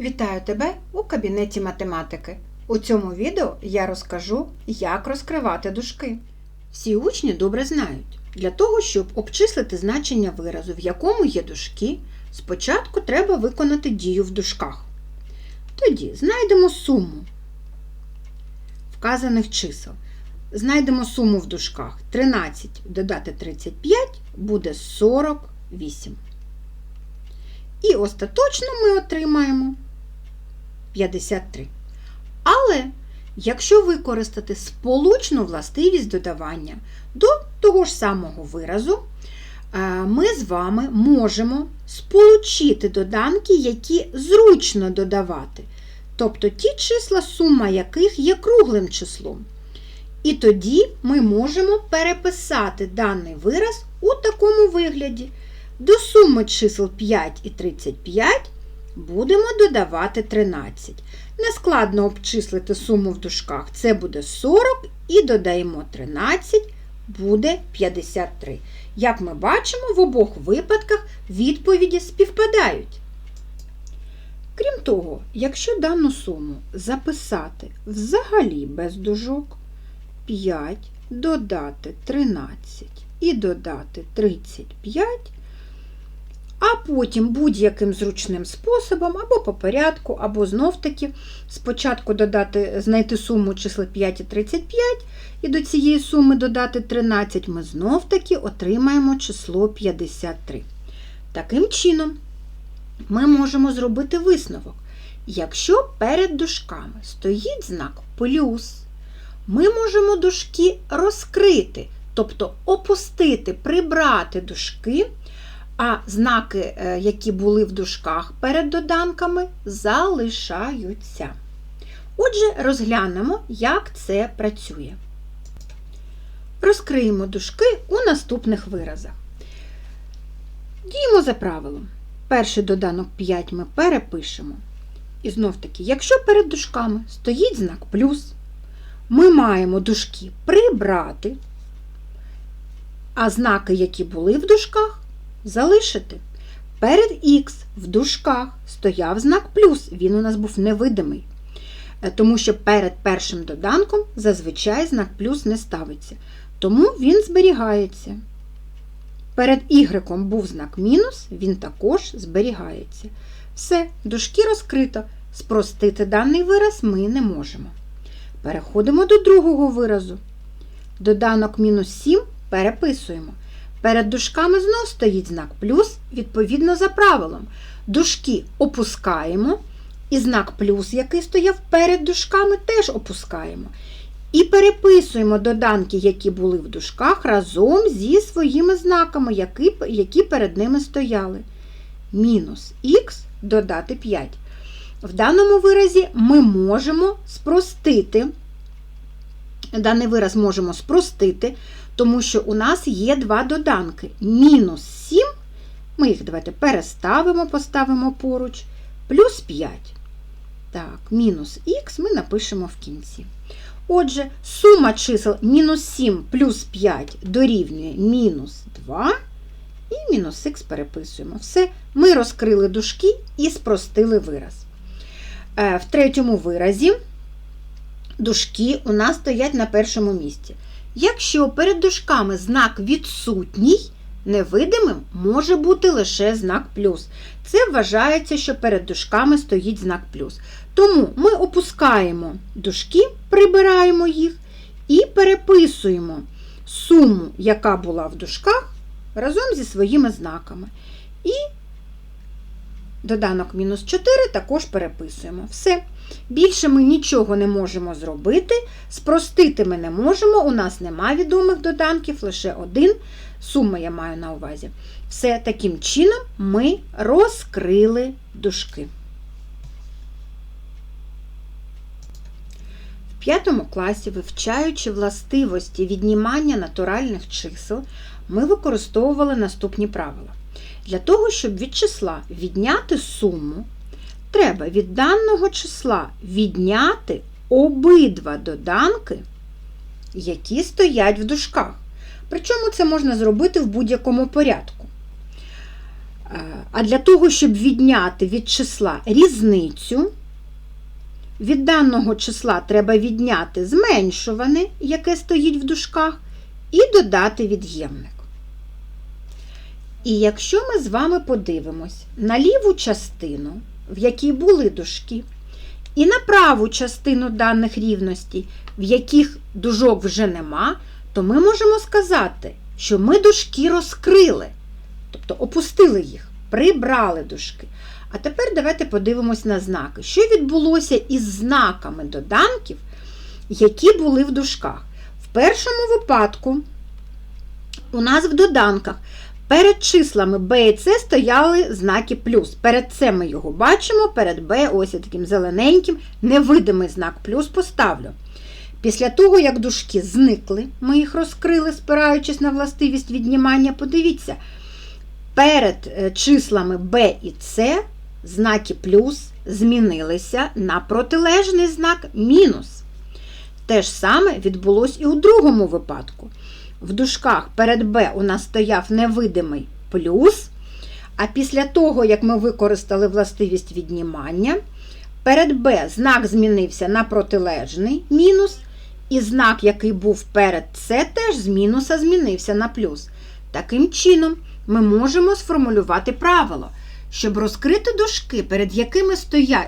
Вітаю тебе у кабінеті математики. У цьому відео я розкажу, як розкривати дужки. Всі учні добре знають, для того, щоб обчислити значення виразу, в якому є дужки, спочатку треба виконати дію в дужках. Тоді знайдемо суму вказаних чисел. Знайдемо суму в дужках. 13 додати 35 буде 48. І остаточно ми отримаємо 53. Але якщо використати сполучну властивість додавання до того ж самого виразу, е, ми з вами можемо сполучити доданки, які зручно додавати. Тобто ті числа, сума яких є круглим числом. І тоді ми можемо переписати даний вираз у такому вигляді. До суми чисел 5 і 35 будемо додавати 13. Нескладно обчислити суму в дужках. Це буде 40 і додаємо 13, буде 53. Як ми бачимо, в обох випадках відповіді співпадають. Крім того, якщо дану суму записати взагалі без дужок, 5 додати 13 і додати 35, а потім будь-яким зручним способом, або по порядку, або знов-таки спочатку додати, знайти суму числа 5 і 35, і до цієї суми додати 13, ми знов-таки отримаємо число 53. Таким чином, ми можемо зробити висновок. Якщо перед дужками стоїть знак плюс, ми можемо дужки розкрити, тобто опустити, прибрати дужки, а знаки, е, які були в дужках перед доданками, залишаються. Отже, розглянемо, як це працює. Розкриємо дужки у наступних виразах. Діємо за правилом. Перший доданок 5 ми перепишемо. І знов таки, якщо перед дужками стоїть знак плюс, ми маємо дужки прибрати, а знаки, які були в дужках, залишити. Перед х в дужках стояв знак плюс, він у нас був невидимий. Е, Тому що перед першим доданком зазвичай знак плюс не ставиться. Тому він зберігається. Перед y був знак мінус, він також зберігається. Все, дужки розкрито. Спростити даний вираз ми не можемо. Переходимо до другого виразу. Доданок мінус 7 переписуємо. Перед дужками знов стоїть знак плюс, відповідно за правилом. Дужки опускаємо, і знак плюс, який стояв перед дужками, теж опускаємо. І переписуємо доданки, які були в дужках, разом зі своїми знаками, які, які перед ними стояли. Мінус х додати 5. В даному виразі ми можемо спростити, даний вираз можемо спростити, тому що у нас є два доданки. Мінус 7, ми їх давайте переставимо, поставимо поруч, плюс 5. Так, мінус х ми напишемо в кінці. Отже, сума чисел мінус 7 плюс 5 дорівнює мінус 2. І мінус х переписуємо. Все, ми розкрили дужки і спростили вираз. В третьому виразі дужки у нас стоять на першому місці. Якщо перед дужками знак відсутній, невидимим може бути лише знак плюс. Це вважається, що перед дужками стоїть знак плюс. Тому ми опускаємо дужки, прибираємо їх і переписуємо суму, яка була в дужках, разом зі своїми знаками. І доданок мінус 4 також переписуємо. Все. Більше ми нічого не можемо зробити, спростити ми не можемо, у нас нема відомих доданків, лише один. Сума я маю на увазі. Все таким чином ми розкрили дужки. В п'ятому класі, вивчаючи властивості віднімання натуральних чисел, ми використовували наступні правила. Для того, щоб від числа відняти суму, треба від даного числа відняти обидва доданки, які стоять в дужках. Причому це можна зробити в будь-якому порядку. Е, А для того, щоб відняти від числа різницю, від даного числа треба відняти зменшуване, яке стоїть в дужках, і додати від'ємник. І якщо ми з вами подивимось на ліву частину, в якій були дужки, і на праву частину даних рівностей, в яких дужок вже нема, то ми можемо сказати, що ми дужки розкрили, тобто опустили їх, прибрали дужки. А тепер давайте подивимось на знаки. Що відбулося із знаками доданків, які були в дужках? В першому випадку у нас в доданках перед числами b і c стояли знаки плюс. Перед це ми його бачимо, перед b, ось таким зелененьким, невидимий знак плюс поставлю. Після того, як дужки зникли, ми їх розкрили, спираючись на властивість віднімання, подивіться, перед е, числами b і c знаки плюс змінилися на протилежний знак мінус. Те ж саме відбулось і у другому випадку. В дужках перед b у нас стояв невидимий плюс, а після того, як ми використали властивість віднімання, перед b знак змінився на протилежний мінус, і знак, який був перед c, теж з мінуса змінився на плюс. Таким чином, ми можемо сформулювати правило. Щоб розкрити дужки, перед якими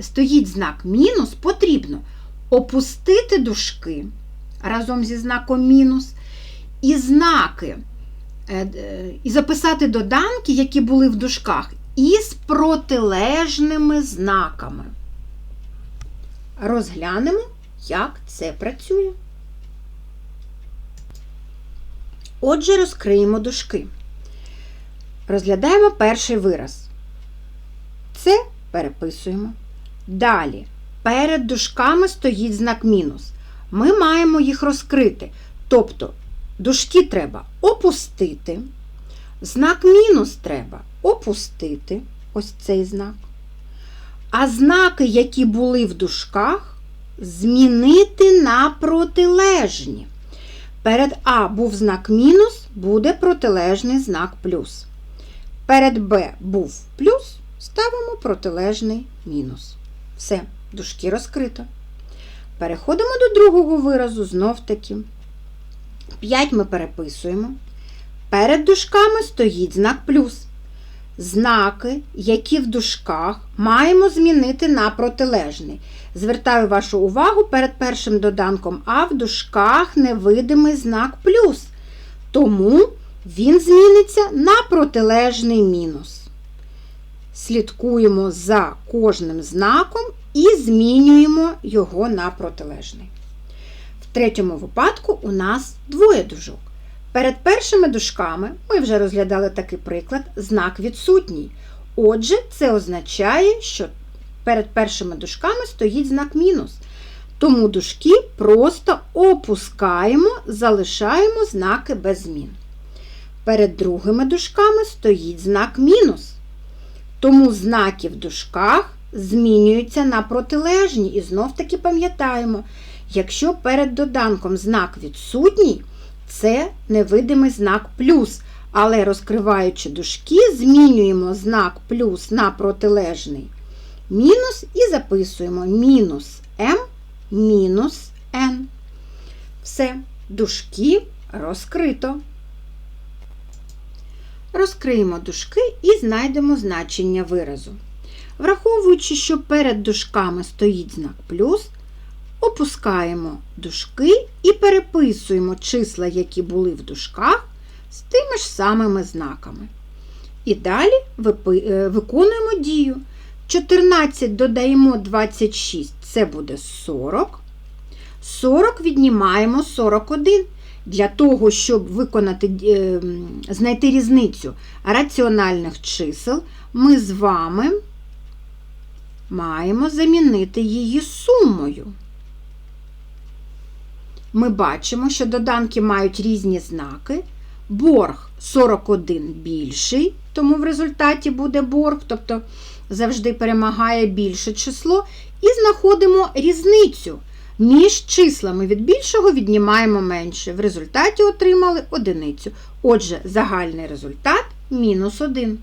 стоїть знак мінус, потрібно опустити дужки разом зі знаком мінус, і знаки, е, е, і записати доданки, які були в дужках, із протилежними знаками. Розглянемо, як це працює. Отже, розкриємо дужки. Розглядаємо перший вираз. Це переписуємо. Далі, перед дужками стоїть знак мінус. Ми маємо їх розкрити. Тобто, дужки треба опустити. Знак мінус треба опустити. Ось цей знак. А знаки, які були в дужках, змінити на протилежні. Перед А був знак мінус, буде протилежний знак плюс. Перед Б був плюс, ставимо протилежний мінус. Все, дужки розкрито. Переходимо до другого виразу знов таки. 5 ми переписуємо. Перед дужками стоїть знак плюс. Знаки, які в дужках, маємо змінити на протилежний. Звертаю вашу увагу перед першим доданком А в дужках невидимий знак плюс. Тому він зміниться на протилежний мінус. Слідкуємо за кожним знаком і змінюємо його на протилежний. Третьому випадку у нас двоє дужок. Перед першими дужками ми вже розглядали такий приклад, знак відсутній. Отже, це означає, що перед першими дужками стоїть знак мінус. Тому дужки просто опускаємо, залишаємо знаки без змін. Перед другими дужками стоїть знак мінус. Тому знаки в дужках змінюються на протилежні. І знов таки пам'ятаємо, якщо перед доданком знак відсутній, це невидимий знак плюс. Але розкриваючи дужки, змінюємо знак плюс на протилежний мінус і записуємо мінус m мінус n. Все, дужки розкрито. Розкриємо дужки і знайдемо значення виразу. Враховуючи, що перед дужками стоїть знак плюс, опускаємо дужки і переписуємо числа, які були в дужках, з тими ж самими знаками. І далі виконуємо дію. 14 додаємо 26, це буде 40. 40 віднімаємо 41. Для того, щоб виконати, знайти різницю раціональних чисел, ми з вами маємо замінити її сумою. Ми бачимо, що доданки мають різні знаки. Борг 41 більший, тому в результаті буде борг, тобто завжди перемагає більше число, і знаходимо різницю. Між числами від більшого віднімаємо менше. В результаті отримали одиницю. Отже, загальний результат мінус 1.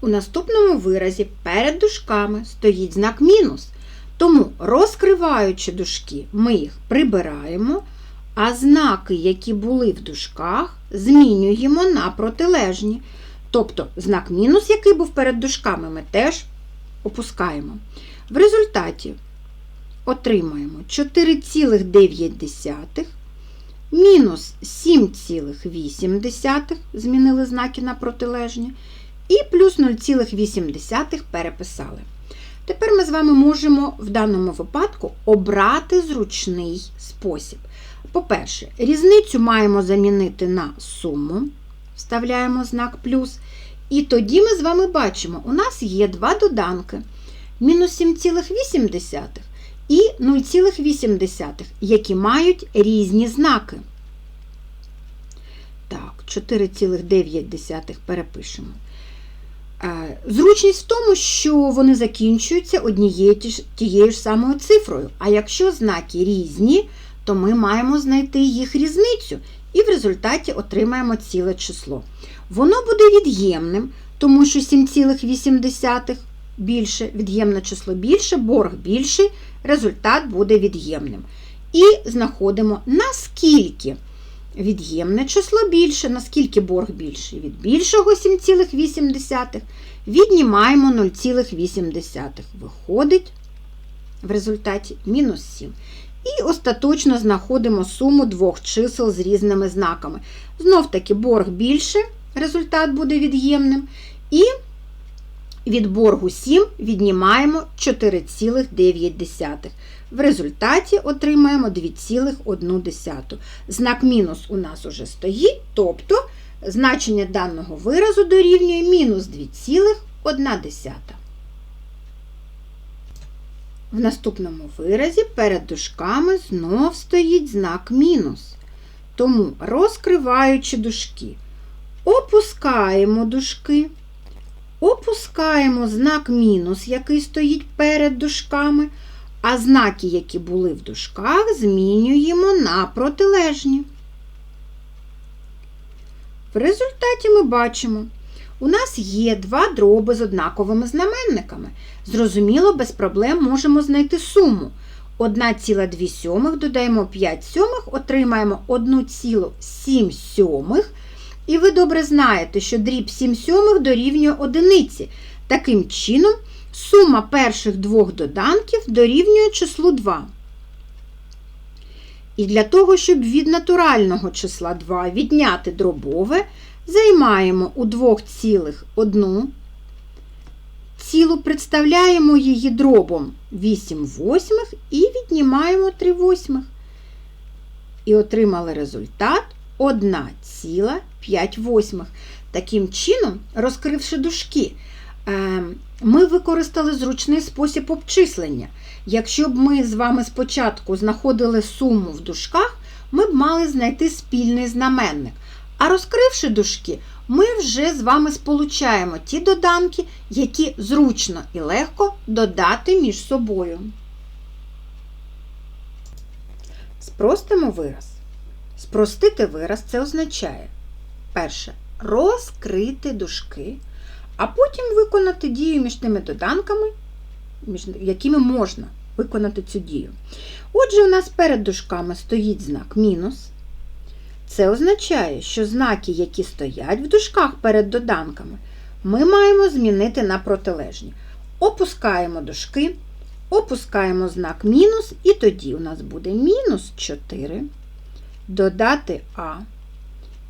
У наступному виразі перед дужками стоїть знак мінус. Тому, розкриваючи дужки, ми їх прибираємо, а знаки, які були в дужках, змінюємо на протилежні. Тобто знак мінус, який був перед дужками, ми теж опускаємо. В результаті отримаємо 4,9 мінус 7,8, змінили знаки на протилежні, і плюс 0,8 переписали. Тепер ми з вами можемо в даному випадку обрати зручний спосіб. По-перше, різницю маємо замінити на суму, вставляємо знак плюс. І тоді ми з вами бачимо, у нас є два доданки мінус 7,8 і 0,8, які мають різні знаки. Так, 4,9 перепишемо. Зручність в тому, що вони закінчуються однією тією ж самою цифрою. А якщо знаки різні, то ми маємо знайти їх різницю і в результаті отримаємо ціле число. Воно буде від'ємним, тому що 7,8 більше, від'ємне число більше, борг більший, результат буде від'ємним. І знаходимо, наскільки від'ємне число більше, наскільки борг більший. Від більшого 7,8 віднімаємо 0,8. Виходить в результаті мінус 7. І остаточно знаходимо суму двох чисел з різними знаками. Знов таки борг більше, результат буде від'ємним. І від боргу 7 віднімаємо 4,9. В результаті отримаємо 2,1. Знак мінус у нас уже стоїть, тобто значення даного виразу дорівнює мінус 2,1. В наступному виразі перед дужками знов стоїть знак мінус. Тому, розкриваючи дужки, опускаємо дужки, опускаємо знак мінус, який стоїть перед дужками, а знаки, які були в дужках, змінюємо на протилежні. В результаті ми бачимо, у нас є два дроби з однаковими знаменниками. Зрозуміло, без проблем можемо знайти суму. 1,2 сьомих додаємо 5 сьомих, отримаємо 1,7 сьомих. І ви добре знаєте, що дріб 7 сьомих дорівнює одиниці. Таким чином, сума перших двох доданків дорівнює числу 2. І для того, щоб від натурального числа 2 відняти дробове, займаємо у двох цілих одну цілу, представляємо її дробом 8 восьмих і віднімаємо 3 восьмих. І отримали результат 1,5 восьмих. Таким чином, розкривши дужки, ем, ми використали зручний спосіб обчислення. Якщо б ми з вами спочатку знаходили суму в дужках, ми б мали знайти спільний знаменник. А розкривши дужки, ми вже з вами сполучаємо ті доданки, які зручно і легко додати між собою. Спростимо вираз. Спростити вираз це означає, перше, розкрити дужки, а потім виконати дію між тими доданками, між якими можна виконати цю дію. Отже, у нас перед дужками стоїть знак мінус. Це означає, що знаки, які стоять в дужках перед доданками, ми маємо змінити на протилежні. Опускаємо дужки, опускаємо знак мінус, і тоді у нас буде мінус 4, додати А,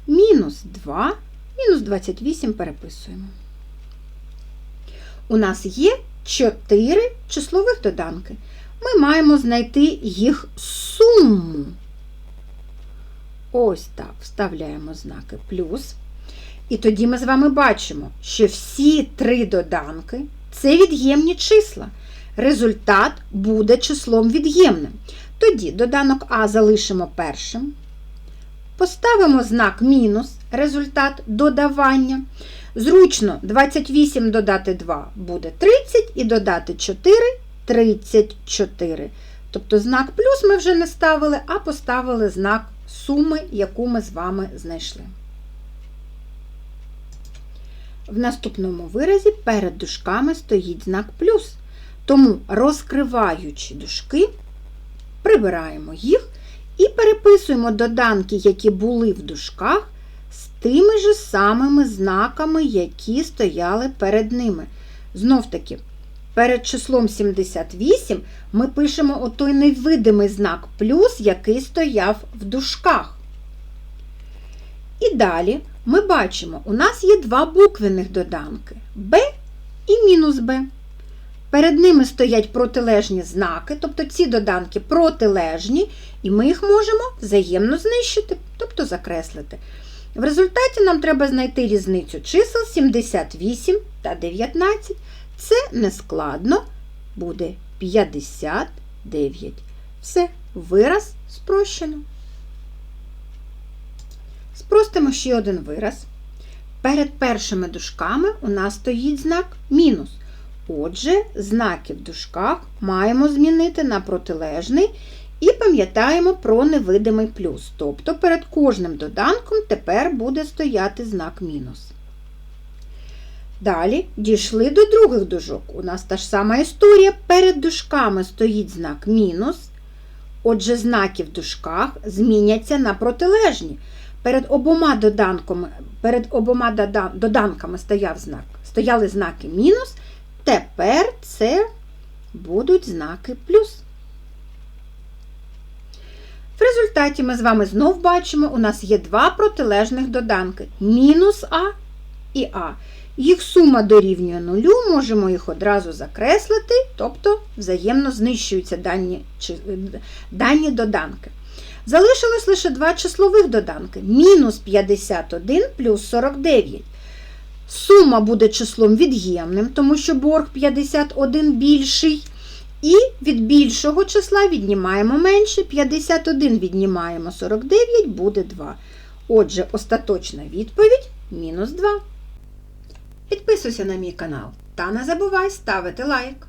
мінус 2, мінус 28 переписуємо. У нас є 4 числових доданки. Ми маємо знайти їх суму. Ось так, вставляємо знаки плюс. І тоді ми з вами бачимо, що всі три доданки це від'ємні числа. Результат буде числом від'ємним. Тоді доданок А залишимо першим. Поставимо знак мінус, результат додавання. Зручно 28 додати 2 буде 30 і додати 4 34. Тобто знак плюс ми вже не ставили, а поставили знак суми, яку ми з вами знайшли. В наступному виразі перед дужками стоїть знак плюс. Тому, розкриваючи дужки, прибираємо їх і переписуємо доданки, які були в дужках, з тими ж самими знаками, які стояли перед ними. Знов таки, перед числом 78 ми пишемо отой невидимий знак плюс, який стояв в дужках. І далі ми бачимо, у нас є два буквених доданки Б і мінус Б. Перед ними стоять протилежні знаки, тобто ці доданки протилежні, і ми їх можемо взаємно знищити, тобто закреслити. В результаті нам треба знайти різницю чисел 78 та 19. Це нескладно, буде 59. Все, вираз спрощено. Спростимо ще один вираз. Перед першими дужками у нас стоїть знак мінус. Отже, знаки в дужках маємо змінити на протилежний і пам'ятаємо про невидимий плюс. Тобто перед кожним доданком тепер буде стояти знак мінус. Далі дійшли до других дужок. У нас та ж сама історія. Перед дужками стоїть знак мінус. Отже, знаки в дужках зміняться на протилежні. Перед обома доданками, перед обома доданками стояв знак, стояли знаки мінус. Тепер це будуть знаки плюс. В результаті ми з вами знов бачимо, у нас є два протилежних доданки мінус А і А. Їх сума дорівнює нулю, можемо їх одразу закреслити, тобто взаємно знищуються дані, дані доданки. Залишилось лише два числових доданки мінус 51 плюс 49. Сума буде числом від'ємним, тому що борг 51 більший. І від більшого числа віднімаємо менше. 51 віднімаємо 49, буде 2. Отже, остаточна відповідь мінус 2. Підписуйся на мій канал та не забувай ставити лайк.